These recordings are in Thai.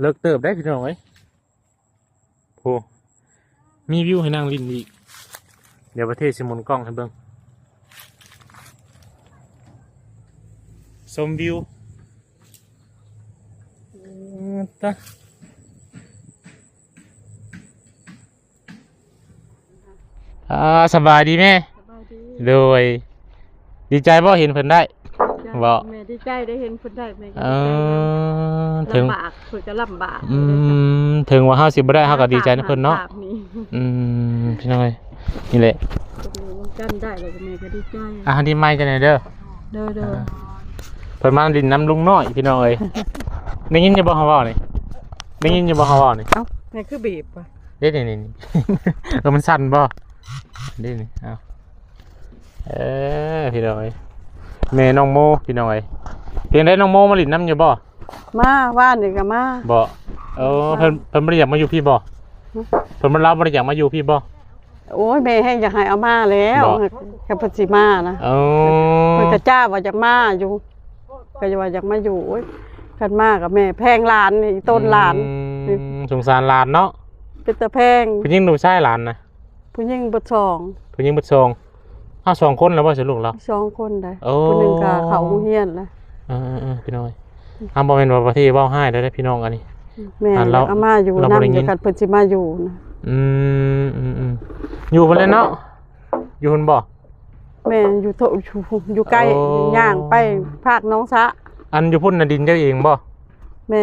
เลิกเติบได้พี่น้องเอ้ยโหมีวิวให้นั่งลินอีก เดี๋ยวประเทศสิหมุนกล้องให้เบิ่งชมวิวอืมตะอ่าสบายดีแม่ สบายดีโดย ดีใจบ่เห็นเพิ่นได้บ่แม่ดีใจได้เห็นคนได้แม่ก็เอดีใจอ ถึงลำบากเพิ่นก็ลำบากอืมถึงว่าเฮาสิบ่ได้เฮาก็ดีใจนะเพิ่นเนาะภพนี้อืมพี่น้องเอ้ยนี่แหละตรงนี้มันกันได้แล้วก็แม่ก็ดีใจอะดีไม้จังได๋เด้อเด้อเด้อเพิ่นมาดินน้ำลุงน้อยพี่น้องเอ้ยได้ยินอยู่บ่เฮาเว้านี่ได้ยินอยู่บ่เฮาเว้านี่เอ้าแม่คือบีบว่ะเด้นี่นี่นี่เออมันสั่นบ่เด้นี่เอาเออพี่น้องเอ้ยแม่น้องโมพี่น้องเอ้ยเพียงได้น้องโมมาลินน้ำอยู่บ่ มาว่านนี่ก็มา บ่เออเพิ่นเพิ่นบ่ได้อยากมาอยู่พี่บ่เพิ่นบ่รับบ่ได้อยากมาอยู่พี่บ่โอ้ยแม่ให้อยากให้เอามาแล้วบ่กับเพิ่นสิมานะเอเพิ่นอก็จ้าว่าอยากมาอยู่ก็จะว่าอยากมาอยู่โอ้ยคันมากับแม่แพงหลานนี่ต้นหลานอืมสงสารหลานเนาะเป็นตะแพงผู้หญิงหนูชายหลานนะผู้หญิงบ่สองผู้หญิงบุตรสองอ้าวสองคนแล้วบ่สิลูกเราสองคนได้โอ้ผู้หนึงก็เข้าโรงเรียนแล้วเออๆๆพี่น้อย อ้าวบ่แม่นว่าประเทศเว้าให้ได้อพี่น้องอันนี้ แม่อะอเรายากเอามาอยู่เราบ่นำได้ยินเดียวกันเพิ่นสิมาอยู่นะอืมอืมอืมอยู่เพิ่นเลยเนาะอยู่เพิ่นบ่ แม่อยู่โถอยู่อยู่ใกล้โอ้ ย่างไปภาคน้องสะ อันอยู่พุ่นน่ะดินเจ้าเองบ่แม่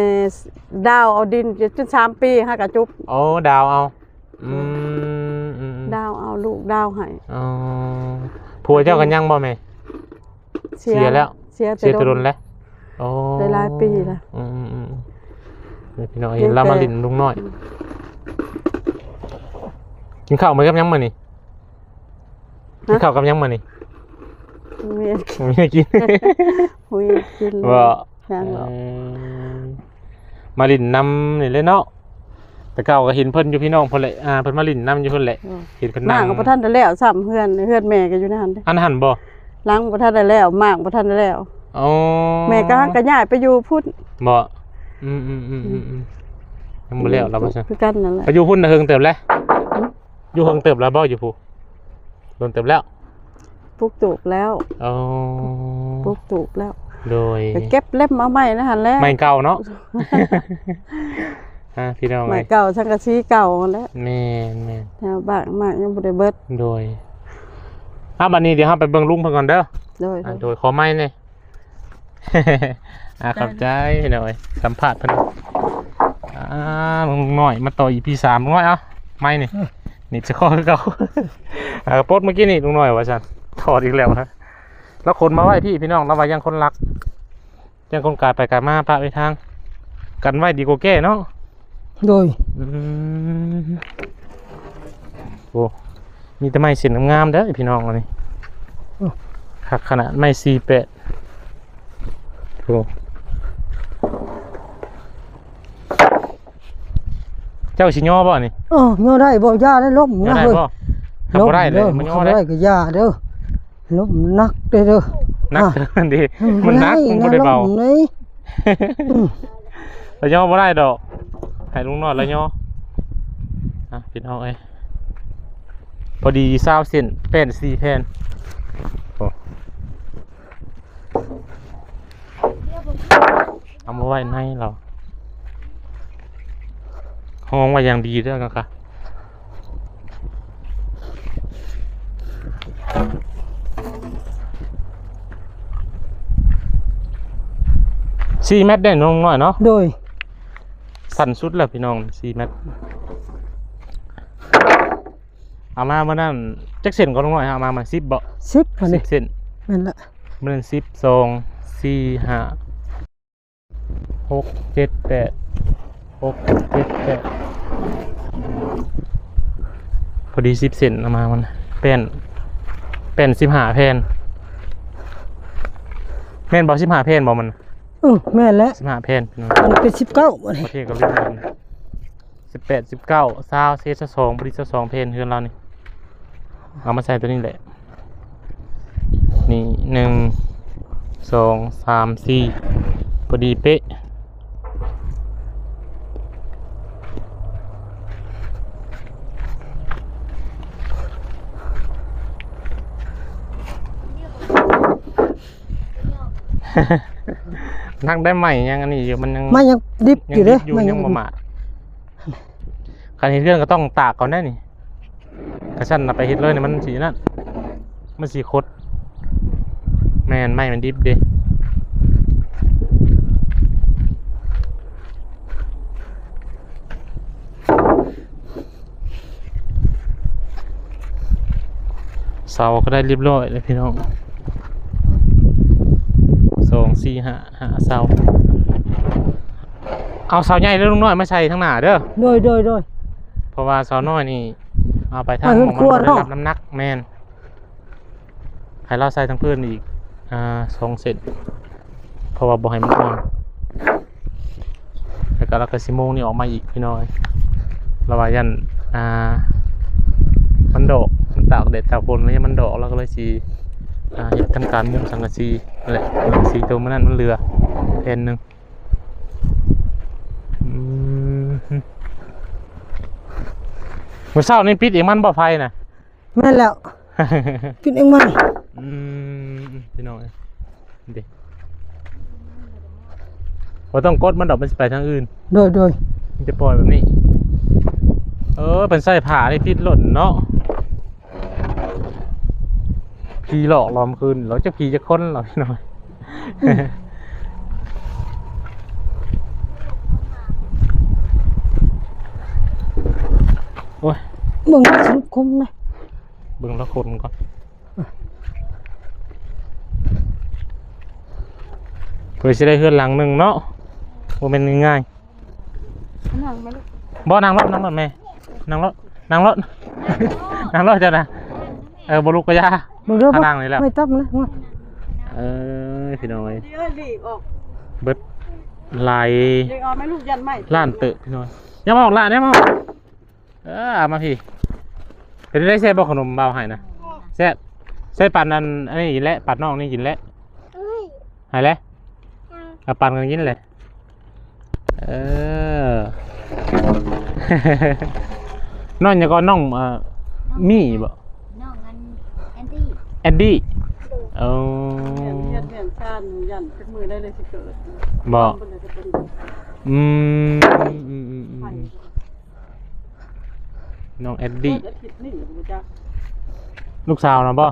ดาวเอาดินจนสามปีฮะกะจุบโอ้ดาวเอาอืมอืมอืมดาวเอาลูกดาวให้อ๋อผัวเจ้ากันยังบ่แม่ เสียแล้ว เสียเสียแตะดนแล้วโอ้ได้ หลายปีแล้วอืมอืมอืมเดี๋ยวพี่น้องเห็นเรามาลินลุงน้อย กินข้าวไหมกับยังมานี่กินข้าวกับยังมานี่เมียไม่ได้กินหุยกินว่าย่างหรอกเอ่อมาลินนำนี่เลยเนาะแต่เก่าก็เห็นเพิ่นอยู่พี่น้องเพิ่นแหละอ่าเพิ่นมาลินนำอยู่เพิ่นแหละเห็นเพิ่นมากนั่งกับพระท่านได้แล้วซ้ำเฮือนเฮือนแม่ก็อยู่ในหันเด้อันหันบ่ล้างพระท่านได้แล้วมากพระท่านได้แล้ว อ๋อแม่ก็หักก็ย้ายไปอยู่พุ่นบ่อืมอืมอืมอืมอืมยังบ่แล้วเราบ่ใช่คือกันนั่นแหละไปอยู่พุ่นน่ะเฮิงเติบแล้วอยู่เฮิงเติบแล้วบ่อยู่ผู้โดนเติบแล้วปลูกตูบแล้วอ๋อปลูกตูบแล้ว โดยก็เก็บเล็บมาใหม่นะหันแล้วไม่เก่าเนาะอ่าพี่น้องใหม่เอ้ยเก่าสังกะสีเก่าหั้นแหล้วแม่นแม่นแถวบ้านมากยังบ่ได้เบิดโดยอะบัดนี้เดี๋ยวเราไปเบิ่งลุงเพิ่นก่อนเด้อโดยอะโดยขอไม้เนี่ อยอะขอบใจหน่อยสัมภาษณ์เพิ่นอ่าลุงน้อยมาต่อ EP สามลุงน้อยเอ้าไม้นี่นี่จะข้อคือเก่าอ่ากระปดเมื่อกี้นี่ลุงน้อยว่าซั่นถอดอีกแล้วนะแล้วคนมาไว้พี่พี่น้องแล้วว่ายังคนรัก ยังคนกายไปกายมาพาไปทาง กันไว้ดีกว่าแก้เนาะโดยอืมโอ้มีแต่ไม้เส้นงามๆเด้อพี่น้องอันนี้ขักขนาดไม้สี่แปด โอ้เจ้าสิย่อบ่นี่เออย่อได้บ่ย่าได้ล้มย่อนะได้เฮ้ยบ่ขับบ่ได้เลยล้มันย่อขับได้ได้ก็ย่าเด้อล้มนักเด้อเด้อนักอะเกินดีมันนักมันบ่ได้เบาล้มนี่แล้วย่อบ่ได้ดอกให้ลุงน้อยแล้วย่ออะพี่น้องเอ้ยพอดีซาวเส้นแผ่นสี่แผ่นโอ้ เอามาไว้ในเราห้องไว้อย่างดีเด้อกันค่ะสี่เมตรได้น้องน้อยเนาะโดย สั่นสุดแล้วพี่น้องสี่เมตรเอามาเมื่อนั้นจักเส้นก็ลงหน่อยเอามามาสิบเบาะสิบอันสินี้บเส้นแม่นละเมื่อนั้นสิบสองสี่ห้า หกเจ็ดแปดหกเจ็ดแปดพอดีสิบเส้นเอามามันแป้นแป้นสิบห้าแผ่นแม่นบอกสิบห้าแผ่นบอกมันเออแม่นแล้วสิบห้าแผ่นพี่น้องมันเป็น19อันปนี้ระเทศกับเวียดนามสิบแปดสิบเก้าซาวเซสสองบริษัทสองเพนเฮือนเรานี่เอามาใส่ตัวนี้แหละ นี่หนึ่งสองสามสี่พอดีเป๊ะ นั่งได้ใหม่ยังอันนี้อยู่มันยังมันยังดิบยัอยู่เด้ดิบอยู่มันยังประมาทการเฮ็ดเรื่องก็ต้องตากก่อนได้นี่กระชั้นน่ะไปเฮ็ดเลยเนี่ยมันสีนั่นมันสีคดแม่นไม่มันดิบเด้เสาก็ได้เรียบร้อยเลยพี่น้อง สองสี่ห้าห้าเสาเอาเสาใหญ่แล้วลุงน้อยมาใส่ทั้งหน้าเด้อโดยโดยโดย เพราะว่าเสาน้อยนี่เอาไปทางเอาหให้มองกลัวมันบ่ได้เนาะรับน้ำหนักแมนให้เราใส่ทั้งพื้นอีกอ่าสองเซนเพราะว่าบ่ให้มันอ่อนแล้วก็เราก็สิโมงนี่ออกมาอีกพี่น้อยเราว่ายันอ่ามันดอกมันตากแดดตากฝนแล้วยังมันดอกเราก็เลยสิ อ่าเฮ็ดทำการมุงสังกะสีนั่นแหละสังกะสีตัวมันนั่นมันเหลือแผ่นหนึงอืมมื่อเช้านี่ปิดเองมันบ่ไฟนะแม่นแล้วกินเองมันอืมพี่น้องเอ้ยเด็กว่าต้องกดมันดอกมันสิไปทางอื่น โดยโดยมันจะปล่อยแบบนี้ เออเป็นไส้ผ่านี่พิษหล่นเนาะ ผีหลอกลอมคืนเราจะผีจะค้นเราพี่น้อยโอ้ยมึงสังคมนะเบิ่งละคนก่อนเพื่อจะได้เฮือนหลังหนึ่งเนาะว่าเป็นง่ายนั่งไหมลูกๆบ่นั่งรถนั่งรถแม่นั่งรถนั่งรถนั่งรถจ้ะนะเออบลุกกระยา มึงเริ่มถ้านั่งนี่แหละ ไม่ตับนะมาเออพี่น้อยเดี๋ยวหลีกออกเบิดไหลหลีกออกไหมลูกยันไหมล้านเตอะพี่น้อยอย่ามาออกล้านอย่ามาออกเออเอามาพี่เป็นได้แซ่บบ่ขนมเบาให้นะแซ่บแซ่บปันอันอันนี้กินแล้วปัดน้องนี่กินแล้วหายแล้วเอาปันกันกินเลยเออน้องอย่าก็น้องเอ่อมี่บ่น้องอันแอนตี้แอนดี้เอเรียนอเรียนเรียนชาติหนูยันเป็นมือได้เลยสิเกิดบ่เป็นเลยจะเป็นอืมอืมอืมอืมอืมน้องแอนดี้อาทิตย์นี่กูจะลูกสาวนะบ่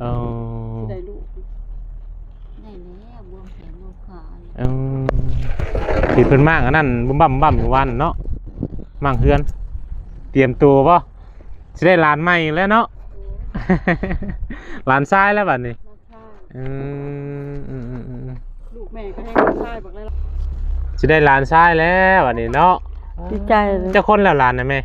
เออได้ลูกได้แล้วบวมแขนบวมขาเลยเออผิดเพิ่นมากอันนั้นบุ้มบั่มบุ้มบั่มอยู่วันเนาะมั่งเฮือน เตรียมตัวบ่สิได้หลานใหม่แล้วเนาะ หลานชายแล้วบัดนี้มาค่าอืมอืมอืมอืมลูกแม่ก็ให้ชายบอกเลยสิได้หลานชายแล้วบัดนี้เนาะดีใจเลยเจ้าคนแล้วหลานนะแม่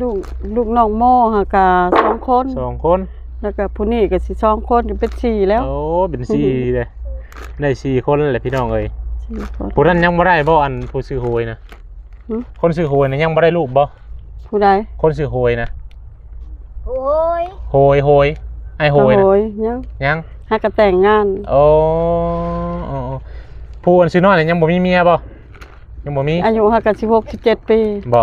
ลูกลูกน้องโม่ฮะกะสองคน สองคน แล้วก็ผู้นี้ก็สิสองคนก็เป็นสี่แล้วโอ้เป็นสี่เลยได้สี่คนเลยพี่น้องเอ้ยสี่คน ผู้นั้นยังบ่ได้บ่อันผู้ซื้อโหวยนะหึ คนซื้อโหวยนะยังบ่ได้ลูกบ่ผู้ใดคนซื้อโหวยนะ โอ้ยโหยโหยไอโหยโอ้นะยยังยังหากะแต่งงานโอ้โอ้โอ้ผู้อันซื้อน้อยนี่ยังบ่มีเมียบ่ยังบ่มีอายุหากะสิบหกสิบเจ็ดปีบ่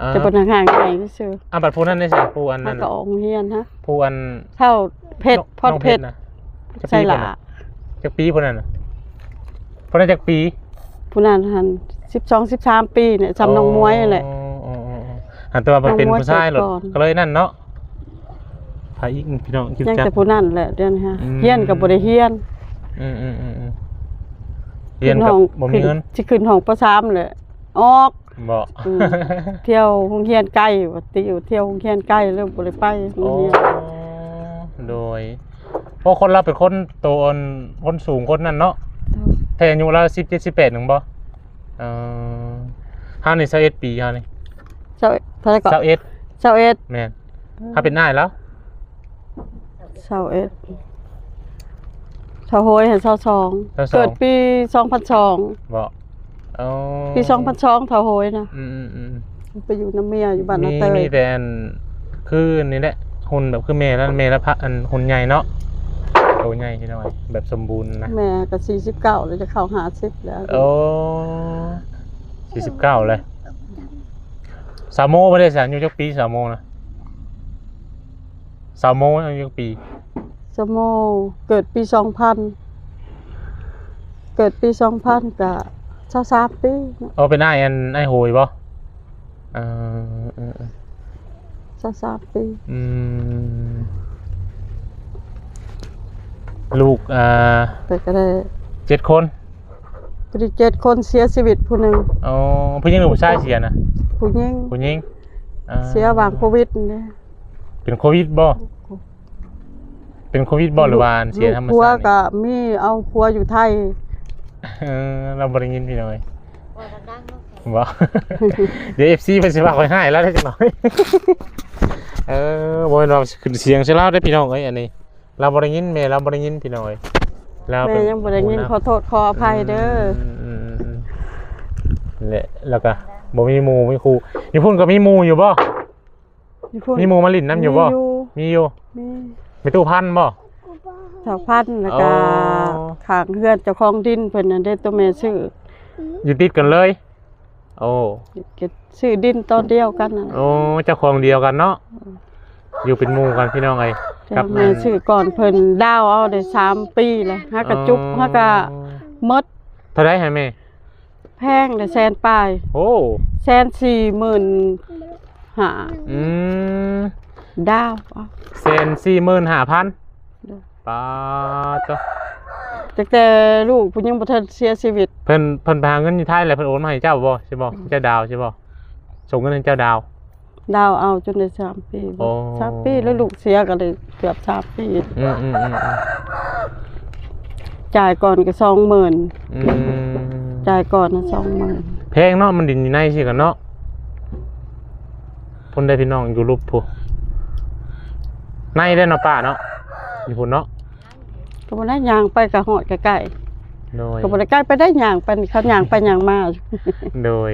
อ่าจะเป็นห่างๆใหญ่ที่สุดอะบัดผู้นั้นได้ใช่ผู้อันหานั้นกะน่ะออกเฮียนฮะผู้อันเท่าเพชรพอดน้องเพชรนะจักใช่ปีหพุ่ละนน่ะจักปีผู้นั้นน่ะผู้นั้นจักปี ผู้นั้นหันสิบสองสิบสามปีเนี่ยจำน้องมวยนั่นแหละ อ๋ออ๋ออ๋ออันตัวมันเป็นน้องมวยผู้ชายหรอเกิดก่อน ก็เลยนั่นเนาะ พาอีกพี่น้องคิดยังจักแต่ผู้นั้นแหละเดี๋ยวนี้ฮะอืม เฮียนกับบริเฮียนอืมอืมอืมอืมเรียนกับบ่มีเงินสิขึ้นห้องประสามเลยออก บ่อืม เที่ยวโรงเรียนใกล้ว่าติอยู่เที่ยวโรงเรียนใกล้เริ่มบ่ได้ไปโรโอ้งเรียนโดยเพราะคนเราเป็นคนโตนคนสูงคนนั้นเนาะแต่อายุเรา17 18นึงบ่เอ่อเฮานี่21ปีเฮานี่เจ้าเท่าไหร่ก็21เจ้าเอ็ดแม่นถ้าเป็นนายแล้ว เจ้าเอ็ดเจ้าโหยเห็นเจ้าสองเจ้าสองเกิดปีสองพันสองบ่เอ๋อปีสองพันสองเจ้าโหยนะอืมอืมอืมไปอยู่น้ำเมียอยู่บ้านนามีเตยมีแต่อันคืออันนี่แหละหุ่นแบบคือเมย์แล้วเมย์แล้วพระอันหุ่นใหญ่เนาะโตใหญ่ที่น้อยแบบสมบูรณ์นะแม่ก็สี่สิบเก้าเลยจะเข้าหาสิบแล้วโอ้สี่สิบเก้าเลยสามโมไม่ได้สามยุจักปีสามโมนะ สามโมอายุจักปี สมโมเกิดปีสองพันเกิดปี2000ก็23ปีเนาะเอาเป็นไอ้อันไอ้โหยบ่เออเออเออ23ปีอืมลูกอ่าแต่ก็ได้เจ็ดคนปฏิเจ็ดคนเสียชีวิตผู้หนึงอ๋อผู้หญิงหรือผู้ชายเสียนะผู้หญิงผู้หญิงอ่าเสียวางโควิดนี่ เป็นโควิดบ่เป็นโควิดบ่หรือว่าเสียธรรมผัวชาติก็มีเอาผัวอยู่ไทยเออเราบริยินพี่หน่อยว่าดังๆลูกแขนบ่เดี๋ยวเอฟซีเป็นสิว่าคอยให้แล้วได้จังหน่อยเออบ่เราขึ้นเสียงใช่เล่าได้พี่น้องเอ้ยอันนี้ เราบริยินแม่เราบริยินพี่น้อยเราแม่เป็นยังบ่ได้ยินผู้ำขอโทษขออภัยเด้ออมอืมอืมและแล้วก็บ่มีหมู่มีครูอยู่พุ่นก็มีหมู่อยู่บ่ มีผู้มีหมู่มาลินน้ำอยู่บ่ มีอยู่มีอยู่มีมีตู้พันบ่ชาวพันธุ์แล้วก็อ๋อข้างเฮือนเจ้าของดินเพิ่นนั่นได้ตัวแม่ซื้ออยู่ติดกันเลย โอ้เก็บซื้อดินตอนเดียวกันน่ะโอ้เจ้าของเดียวกันเนาะอยู่เป็นหมู่กันพี่น้องเอ้ยแต่แม่ซื้อก่อนเพิ่นดาวเอาได้สามปีเลยฮักกะจุกฮักกะหมดเท่าไรให้แม่ แพงได้แสนปลายโอ้แสนสี่หมื่น หาอืมดาวเอาเซนสี่หมื่นห้าพันเด้อป้าตัวตั้งแต่ลูกผู้ยังบ่ทันเสียชีวิตเพิ่นเพิ่นพาเงินอยู่ไทยแล้วเพิ่นโอนมาให้เจ้าบ่ใช่บ่เจ้าดาวใช่บ่ส่งเงินให้เจ้าดาว ดาวเอาจนได้สามปีโอ้ สามปีแล้วลูกเสียก็เลยเกือบสามปีอืมอืมอืมอืมจ่ายก่อนก็สองหมื่นอืมจ่ายก่อนนะสองหมื่นแพงเนาะมันดินอยู่ในสิกันเนาะ พุ่นได้พี่น้องอยู่รูปผู้ในได้เนาะป้าเนาะอยู่พุ่นเนาะก็บ่ได้ย่างไปกับหอดใกล้โดยๆก็บ่ได้ใกล้ไปได้ย่างไปเขาย่างไปย่างมาโดย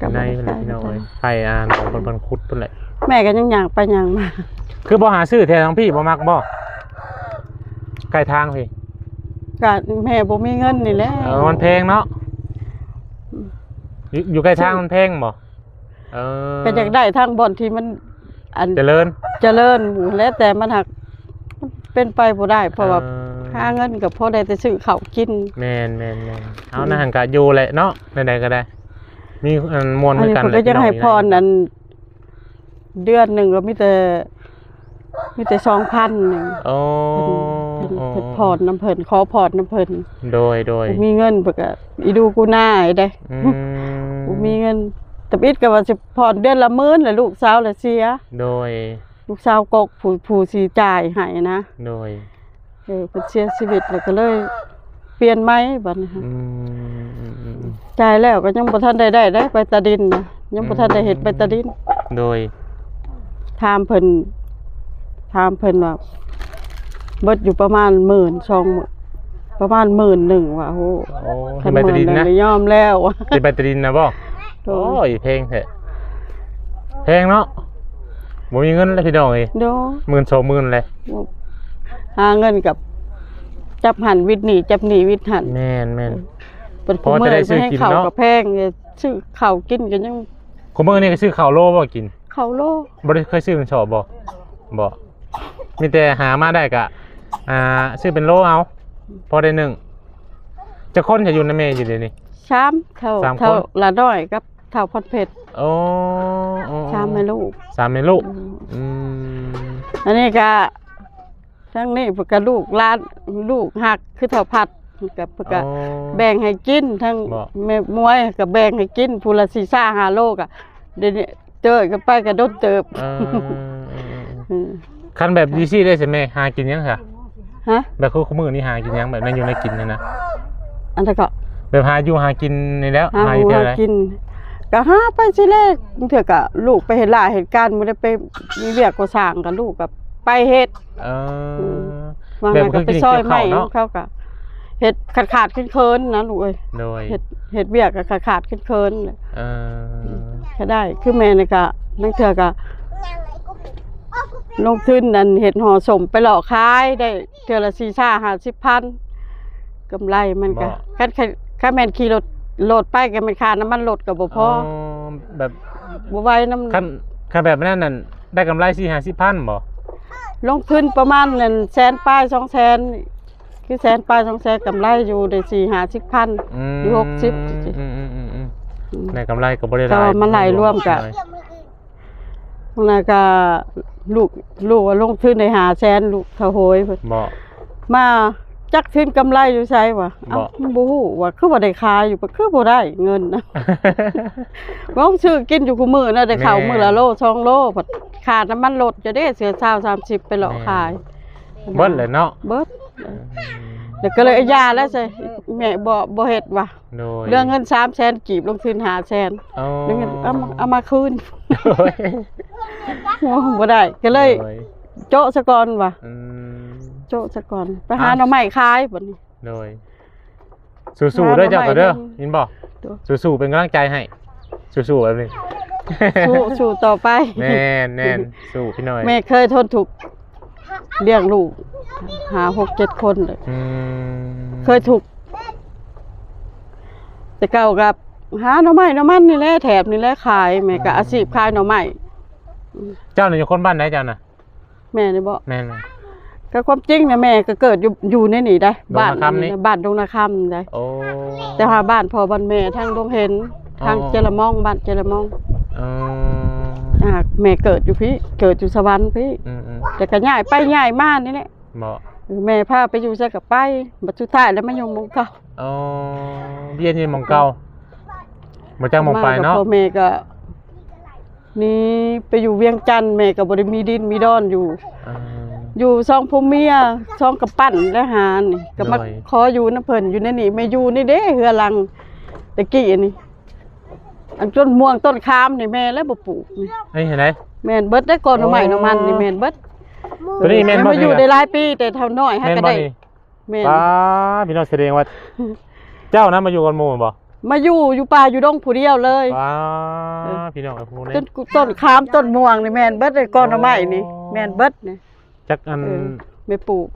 ก็บ่ในได้เพิ่นใกแหล้ละพี่น้องเอ้ยไปอ่านของเพิ่นเพิ่นคุดเพิ่นแหละแม่ก็ยังย่างไปย่างมา คือบ่หาซื้อแท้ทั้งพี่บ่มักบ่ใกล้ทางพี่ก็แม่บ่มีเงินนี่แหละเออมันแพงเนาะอยู่อยู่ใกล้ทางมันแพงบ่ เออก็อยากได้ทางบ่อนที่มัน อันเจริญเจริญหมู่แล้วแต่มันหักมันเป็นไปบ่ได้ เพราะว่าออค่าเงินก็พอได้แต่ซื้อข้าวกินแม่นแม่นแม่นเอานะหันกะอยู่แหละเนาะใดๆก็ได้มีอันมวลอันเหมือนนี้กันเพิ่นแหก็ละยังให้พี่พน้องรนั้นเดือนหนึงก็มีแต่มีแต่2,000นึงโอ้เพิ่นโอ้เพิ่นพรน้ำเพิ่นขอพรน้ำเพิ่นโดยโดยบ่มีเงินเพิ่นก็อีดูกูหน้าไอ้เด้อืบ่มีเงิน แต่อิดก็ว่าสิพรเดือนละหมื่นแล้วลูกสาวละเสีย โดย ลูกสาวกกผู้ผู้สิจ่ายให้นะโดยเออเพิ่นเสียชีวิตแล้วก็เลย เปลี่ยนไหมบัดนี้ฮะอืมอืมอืมอืมจ่ายแล้วก็ยังบ่ทันได้ได้ได้ไปตาดินนะยังบ่ทันได้เฮ็ดไปตาดิน โดย ถามเพิ่นถามเพิ่นว่าเบิดอยู่ประมาณหมื่นสองหมื่นประมาณหมื่นหนึ่งว่ะโอ้โอ้คัที่ใบตะดินหมื่นะก็ยอมแล้วว่ะที่ใบตะดินนะบ่ โดโอ้ยเพลงแท้เพลงเนาะบ่มีเงินเลยพี่น้องเอ้ยโดหมื่นสองหมื่นเลยหาเงินกับ จับหันวิทย์หนีจับหนีวิทย์หันแม่นแม่น เป็นพอจะได้ซื้อให้กินข้าวเนาะกับแพงเนี่ยซื้อข้าวกินกันยังคนเมื่อนี่ก็ซื้อข้าวโลบ่กินข้าวโลบ่ได้เคยซื้อเป็นชอบบ่บ่มีแต่หามาได้กะ อ่าซื้อเป็นโลเอา พอได้หนึ่งจะคนจะอยู่ในเมย์อยู่เดี๋ยวนี้ ชามเท่าสามคน เท่าละน้อยกับเท่าพัดเพชรโอ้โอ้ชามให้ลูกสามเมลูกอืมอันนี้ก็ทั้งนี้เพื่อกลูกหลานลูกหักคือเท่าพัดกับเพื่อกโอ้ แบ่งให้กินทั้งบ่ แม่มวยกับแบ่งให้กินผู้ละสี่ซ่าห้าโลกอะเดี๋ยวนี้เจอกันไปก็โดนเติบเอออืมคันแบบดีซี่ได้ใช่ไหมหากินยังค่ะฮะแบบคือขมือนี่หากินยังแบบนั้นอยู่ในกินนะนะอันนั้นก็ แบบหาอยู่หากินนี่แล้วหาหาอหยู่มูเท่าหาไหรกินก็หาไปสิแรกเถื่อก็ลูกไปเห็นหลายเหตุการณ์บ่ได้ไปมีเรียกก็สร้างกับลูกกับไปเฮ็ดเออวางแบบนั้นก็ไปคือกินซอยเกี่ยวใหม่ข้าวเนาะเขาก็เฮ็ดขาดขาดๆเคินๆนะลูกเอ้ยโดยเฮ็ดเฮ็ดเวียกก็ขาดขาดๆเคินๆเลยเออก็ได้คือแม่นี่ก็นั่นเถื่อก็ลงทุนนั่นเฮ็ดห่อสมไปหลอกขายได้เทื่อละ4 5 50พันกำไรมันก็คัน คันแม่นขี่รถโหลดไปก็มันค่าน้ำมันรถก็บ่พอแบบบ่ไหวน้ำคันคันแบบนั้นนั่นได้กำไรสี่ห้าสิบพันบ่ลงทุนประมาณนั่นแสนป้ายสองแสนคือแสนปลายสองแสนกำไรอยู่ได้สี่ห้าสิบพันอืมอยู่หกสิบอืมอืมอืมอืมในกำไรก็บ่ได้หแต่ลายว่ามันหลายร่วมกันแล้วก็ลูกลูกว่าลงทุนได้หาแสนลูกเทาโหยเพิ่นบ่มา จักทุนกำไรอยู่ใช่ปะเอ้าบ่ บ่ฮู้ว่าคือบ่ได้ขายอยู่ปะคือบ่ได้เงินนะว่องซื้อกินอยู่คุมื้อน่ะได้ข้าวแม่มื้อละโลสองโลผัดขาดน้ำมันลดจะได้เสือ20 30ไปหลอกขาย เบิดเลยเนาะเบิดเดี๋ยวก็เลยเอายาแล้วใช่แม่บ่บ่เฮ็ดว่ะโดยเรื่องเงิน3แสนกีบลงทุน5แสนเอาเรื่องเงินเอามาเอามาคืนโดยบ่ได้ก็เลยโดยโจะซะก่อนว่ะอืม โจะซะก่อน ไปหาหน่อไม้ขายบัดนี้ โดย สู้ๆเด้อเจ้าก็เด้อหาหน่อไม้ยินบ่เด้อสู้ๆเป็นกำลังใจให้สู้ๆแบบนี้สู้สู้ต่อไปแน่นแน่นสู้พี่หน่อยแม่เคยทนถูกข์เลี้ยงลูก หาหกเจ็ดคนเลยอืมเคยถูกข์แต่เก่ากับหาหน่อไม้หน่อมันนี่แหละแถบนี่แหละขายแม่ก็อาชีพขายหน่อไม้เจ้าหนูอยู่คนบ้านไหนเจ้าน่ะแม่นี่บอกแม่นน่ะ ก็ความจริงนะแม่ก็เกิดอยู่อยู่ในนี่ได้ดงบ้านนาคำนี่ บ้านดงนาคำได้โอ้แต่ว่าบ้านพ่อบ้านแม่ทางดงเห็นทางอ๋อเจรมองบ้านเจรมองอืมอ่าแม่เกิดอยู่พี่เกิดอยู่สวรรค์พี่อืมอืมแต่ก็ย้ายไปย้ายมานี่แหละบ่แม่พาไปอยู่ซะกับไปบัดสุดท้ายแล้วมายงมงเก่าอ๋อเบียนนี่หมองเก่าบ่จังหมองไปเนาะมกับพ่อแม่ก็นี่ไปอยู่เวียงจันทน์แม่ก็บ่ได้มีดินมีดอนอยู่อืม อยู่ซองพ่อเมียซองกับปั้นและหานี่ก็มาโดย ขออยู่น้ำเพิ่นอยู่ในนี่แม่อยู่นี่เด้เฮือลังตะกี้นี่อันต้นม่วงต้นคามนี่แม่แล้วบ่ปลูกนี่เฮ้ยเห็นไหม แม่นเบิดได้ก่อนเอาใหม่น้ำมันนี่แม่นเบิดตัวนี้แม่นบ่มาอยู่นี่ได้ล่ะหลายปีแต่เท่าน้อยฮะแม่นก็บ่ได้นี่แม่นป้าพี่น้องแสดงว่า เจ้านะมาอยู่กันหมู่บ่มาอยู่อยู่ป่าอยู่ดงผู้เดียวเลย ป้าพี่น้องไอ้พวกนี้ ต้นต้นคามต้นม่วงนี่แม่นเบิดเลยก้อนเอาไม้นี่อ๋อแม่นเบิดนี่ จักอัน เออไม่ปลูก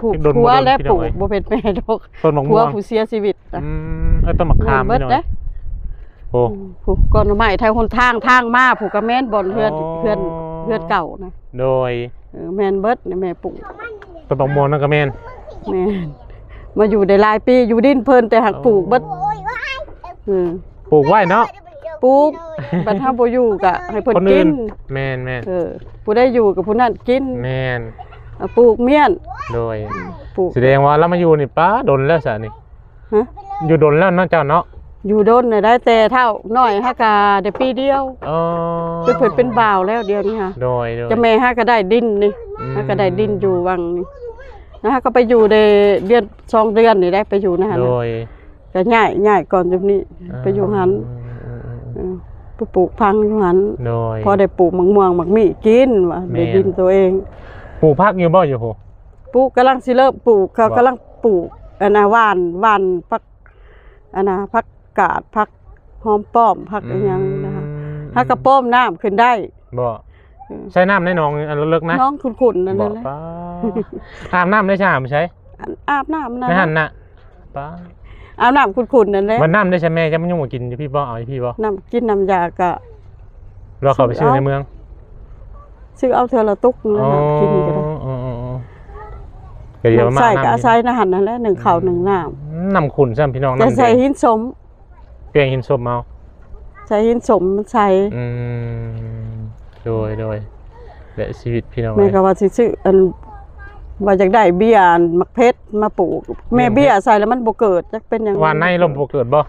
ปลูกโดนผัวบ่โดนและพี่ปน้ลูองกเอ้ย บ่เป็นแม่ดอกต้นมะผัม่ววงผู้เสียชีวิตนะอืมเอ้ยต้นมะขามเบิพี่ดน้องเด้โอ้ ผูกก้อนเอาไม้ทางคนทางทางมาผูกกับแม่นบ่อนเฮือนอ๋อ เฮือนเฮือนเก่านะโดยเออแม่นเบิดนี่แม่ปลูกต้นมะม่วงนั่นก็แม่นแม่นมาอยู่ได้หลายปีอยู่ดินเพิ่นแต่หักปลูกเบิดเออปลูกไว้เนาะป ลูกบัดถ้าบ่อยู่ก็ให้เพิ่นคนกิอื่นนแม่นแม่นเออผู้ได้อยู่กับผู้นั้นกินแม่นเอาปลูกเมี่ยนโดยปลูกแสดงว่าเรามาอยู่นี่ป้าดนแล้วซะนี่ฮะอยู่ดนแล้วเนาะเจ้าเนาะอยู่โดนน่ะได้แต่เท่าน้อยฮักกาได้ปีเดียวอ๋อเป็นเพิ่นเป็นบ่าวแล้วเดียวนี้ค่ะโดยโดย จะแม่ฮักก็ได้ดินนี่อืมฮักก็ได้ดินอยู่วังนี่นะฮะก็ไปอยู่ได้เดือนสองเดือนนี่ได้ไปอยู่นะฮะโดยก็ย้ายย้ายก่อนจุดนี้ ไปอยู่หัน อืมอืมอืมเออ ไปปลูกพังอยู่หันโดย พอได้ปลูกมังม่วงมักมีกินว่าแม่ได้ดินตัวเองปลูกผักอยู่บ่อยู่โห ปลูกกำลังสิเริ่มปลูกเขาว่ากำลังปลูกอันน่ะหว่านหว่านพักอันน่ะพักกาดพักหอมป้อมพักอะไรยังนะคะอืมถ้ากระโป้มน้ำขึ้นได้ บ่เออใช้น้ำในหนองอันเลิกๆนะน้องขุนๆนั่นบ่แหละป้าอาบน้ำได้ใช่ไหมใช่อันอาบน้ำนั่นไม่แหหัละนน่ะป้า อาบน้ำขุนๆนั่นแหละมันน้ำได้ใช่ไหมจะมันยุ่งกับกินอยู่พี่บ่เอาให้พี่บ่น้ำกินน้ำยากะเราเข้าไปซื้อในเมือง ซื้อเอาเธอละตุกนั่นน่ะกินก็ได้อ๋ออ๋ออ๋อก็เดี๋ยวมาน้ำใส่ก็น้ำอาศัยนะหันนั่นแหละหนึ่งข้าวหนึ่งน้น้ำขุ่นใช่ไหมพี่น้องำจะน้ำใส่แดงหินสมเปลี่ยนหินส้มเอาใส่หินสมมันใส่อืมโดยโดยและชีวิตพี่น้องแม่ก็ว่าสิซื้ออัน ว่าอยากได้เบี้ยอันมักเพชรมาปลูก แม่เบี้ยใส่แล้วมันบ่เกิดจักเป็นหยังวานในลมบ่เกิดบ่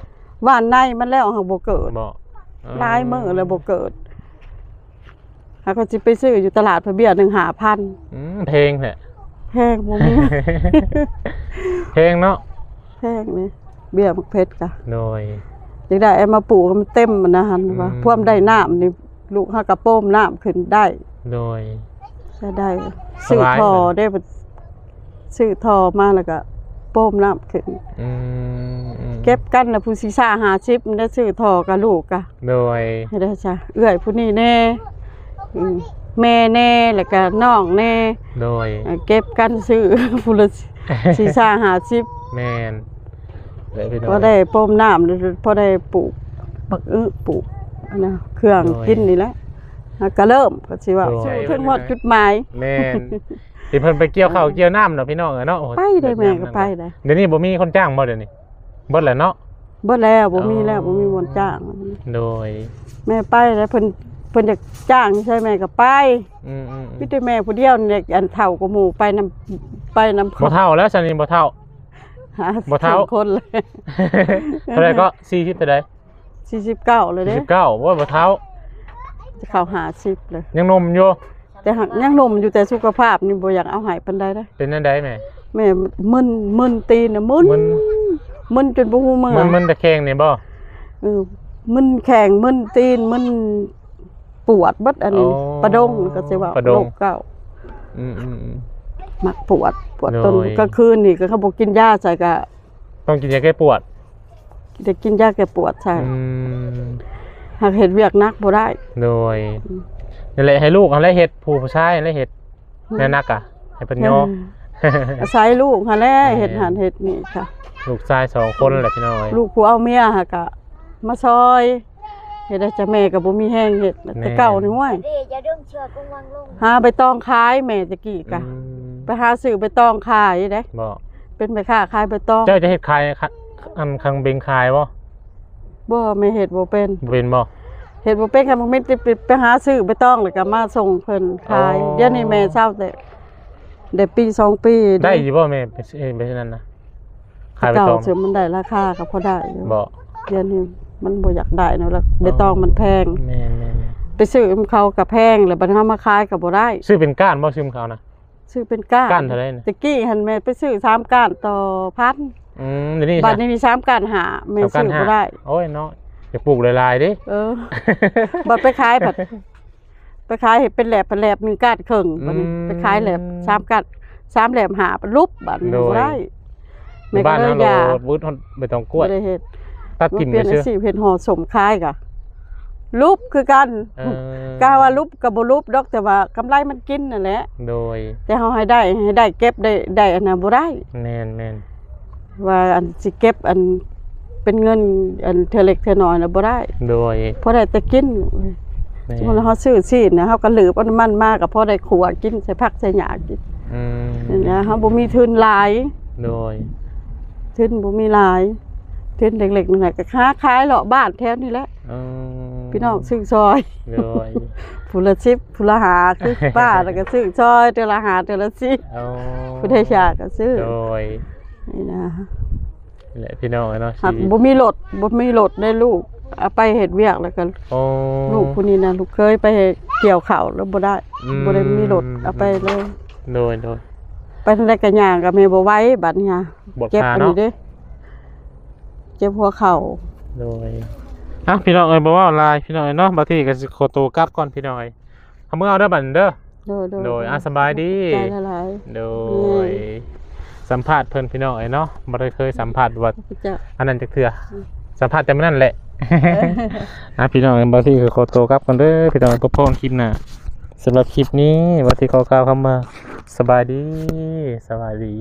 หว่านในมันแล้วหักบ่เกิดบ่ลายมือแล้วบ่เกิดหาก็สิไปซื้ออยู่ตลาดเพอเบี้ยหนึ่งหาพันอืมเพลงแหละแพงบ่มีเพลงเนาะแพงนี่เบี้ยมักเพชรกะโดยอยากได้เอามาปลูกให้มันเต็มมันนะฮันว่าอืมพวมได้น้ำนี่ลูกหากระโป้มน้ำขึ้นได้ โดยจะได้ซื้อสบายทอเลยได้บ่ ซื้อทอมาแล้วก็โป้มน้ำขึ้น อืมอืมเก็บกันนะผู้ศีซ่าหาชิปมันได้ซื้อทอกับลูกกะโดยให้ได้จ้ะเอื้อยผู้นี้แน่อืมแม่แน่แล้วก็น้องแน่โดยเอ่อเก็บกันซื้อ ผู้ละศีซ่าหาชิป แมนได้พี่น้องพอได้โป้มน้ำแล้วพอได้ปลูกบักอึปลูกอันนะเครื่องโดยกินนี่แหละแล้วก็เริ่มก็สิว่าโดยสู้ถึงฮอดจุดหมาย แมน ที่เพิ่นไปเกี่ยวข้าวเกี่ยวน้ำเนาะพี่น้องเอ้ยเนาะโอ้ไปได้แม่ก็ไปได้เดี๋ยวนี้บ่มีคนจ้างบ่เดี๋ยวนี้เบิดแล้วเนาะเบิดแล้วบ่มีอ๋อแล้วบ่มีมนจ้าง โดย แม่ไปแล้วเพิ่นเพิ่นอยากจ้างใช่แม่ก็ไปอืมอืมอืพี่มแต่แม่ผู้เดียวนี่อันเฒ่าก็หมู่ไปนำไปนำบ่เท่าแล้วซันนี่บ่เท่าหาบ่เฒ่าสองคนเลยเท่าไหร่ก็40เท่าใด49เลยเด้19บ่บ่เท่าจะเข้า50เลย ยังหนมอยู่ แต่หักยังหนุ่มอยู่แต่สุขภาพนี่บ่อยากเอาหายปานใดได้เป็นจังไดแม่แม่มึนมึนตีนน่ะมึนมึนมึนจนบ่ฮู้เมื่อมันมันตะแคงนี่บ่เออมึนแข้งมึนตีนมึนปวดเบิดอันนี้อ๋อประดงก็สิว่าประดงโรคเก่า อืมอืมอืม มักปวดปวดโดยตนกลางคืนนี่ก็เขาบอกกินยาใส่ก็ต้องกินยาแก้ปวดจะกินยาแก้ปวดใช่อืมหากเห็ดเวียกนักบ่ได้โดย นั่นแหละให้ลูกอะไรเฮ็ดผู้ผู้ชายอะไรเฮ็ดแน่นักอะให้เพิ่นโยเอออาศัยลูกหาแล้แม่เห็ดหันเห็ดนี่ค่ะ ลูกชายสองคนแหละพี่น้อยลูกผู้เอาเมียหากะมาซอยเฮ็ดได้จะแม่ก็บ่มีแห้งเฮ็ดแต่เก่านี่ห้วยเด้อย่าเรื่องเชื่อกุ้งวางลงหาใบตองขายแม่ตะกี้กะอืมไปหาซื้อใบตองขายเด้บ่เป็นแม่ค้าขายใบตองเจ้าจะเฮ็ดคายคะอันคังเบงคายบ่บ่แม่เฮ็ดบ่เป็นบ่เป็นบ่ เฮ็ดบ่เป็นค่ะมันไม่ได้ไปไปหาซื้อใบตองแล้วก็มาส่งเพิ่นขายอ๋อ เดี๋ยวนี้แม่เศร้าแต่ได้ปีสองปีได้อยู่บ่แม่เป็นเอ้ยเป็นนั้นนะขายไปเก่าตองเสือมันได้ราคาก็พอได้อยู่บ่เดี๋ยวนี้มันบ่อยากได้เนาะแล้วใบตองมันแพง แม่นแม่นแม่นไปซื้อเขาก็แพงแล้วบัดเฮามาขายก็บ่ได้ ซื้อเป็นก้านบ่ซื้อเขานะซื้อเป็นก้านก้านเท่าไหร่น่ะตะกี้หันแม่ไปซื้อสามก้านต่อพันอืมเดี๋ยวนี้บัดนี้มีสามก้านหาแม่สามก้านซื้อห้าบ่ได้ โอ้ยเนาะ อย่าปลูกหลายๆดิเออบัดไปขายบัดไปขายเห็ดเป็นแหลบเป็นแหลบหนึ่งก้านครึ่งบัดนี้อืมไปขายแหลบสามก้านสามแหลบหาเป็นรูปบัดนี้โดยบ่ได้หมู่บ้านเลเฮายโลยาดวุ้นใบตองกล้วยบ่ได้เฮ็ดตัดมักินนไปเปลี่ยนซื้ออาชีพเฮ็ดห่อสมขายกะรูปคือกันเออกาว่ารูปกับบ่รูปดอกแต่ว่ากำไรมันกินนั่นแหละโดย แต่เฮาให้ได้ให้ได้เก็บได้ได้อันน่ะบ่ได้แม่นแม่นว่าอันสิเก็บอัน เป็นเงินอันเทอเล็กเทอน้อยน่ะบ่ได้โดยพอได้แต่กินแม่สมมุติว่าเฮาซื้อซีนนะเฮาก็หลืบเอาน้ำมันมาก็พอได้ขัวกินใส่ผักใส่หญ้ากินอืมนี่นะเฮาบ่มีทุนหลายโดยทุนบ่มีหลายทุนเล็กๆนั่นแหละก็ค้าขายเลาะบ้านแถวนี้แหละอืมพี่น้องซื้อซอยโดยผู้ละ10ผู้ละหาคือป้าแล้วก็ซื้อซอยเทื่อละหาเทื่อละ10เอาผู้ได้ชาก็ซื้อโดยนี่นะ นี่แหละพี่น้องเนาะหากชีวิตบ่มีรถบ่มีรถได้ลูกเอาไปเฮ็ดเวียกแล้วก็โอ้ลูกผู้นี้นะลูกเคยไปเกี่ยวข้าวแล้วบ่ได้อืมบ่ได้มีรถเอาไปเลยโดยโดยไปทางใดก็ย่างก็แม่บ่ไหว้บัดนี้ฮะบทเจ็บขาอันเนาะนี้เด้เจ็บหัวเข่าโดยอะพี่น้องเอ้ยบอกว่าลายพี่น้องเอ้ยเนาะบางทีก็สิขอตัวกลับก่อนพี่น้องเอ้ยทำเมื่อเอาเด้อบัดนเด้อโดยโดยโดยอะสบายดีใจละลายโดย สัมภาษณ์เพิ่นพี่น้องเอ้ยเนาะบ่ได้เคยสัมภาษณ์ว่าพระเจ้าอันนั้นจักเทื่อสัมภาษณ์แต่มื้อนั้นแหละอะพี่น้องเอ้ยบางทีก็ขอตัวกลับก่อนเด้อพี่น้องเอ้ยพบกันคลิปหน้าสำหรับคลิปนี้บางทีขอกล่าวคำว่าสบายดีสบายดี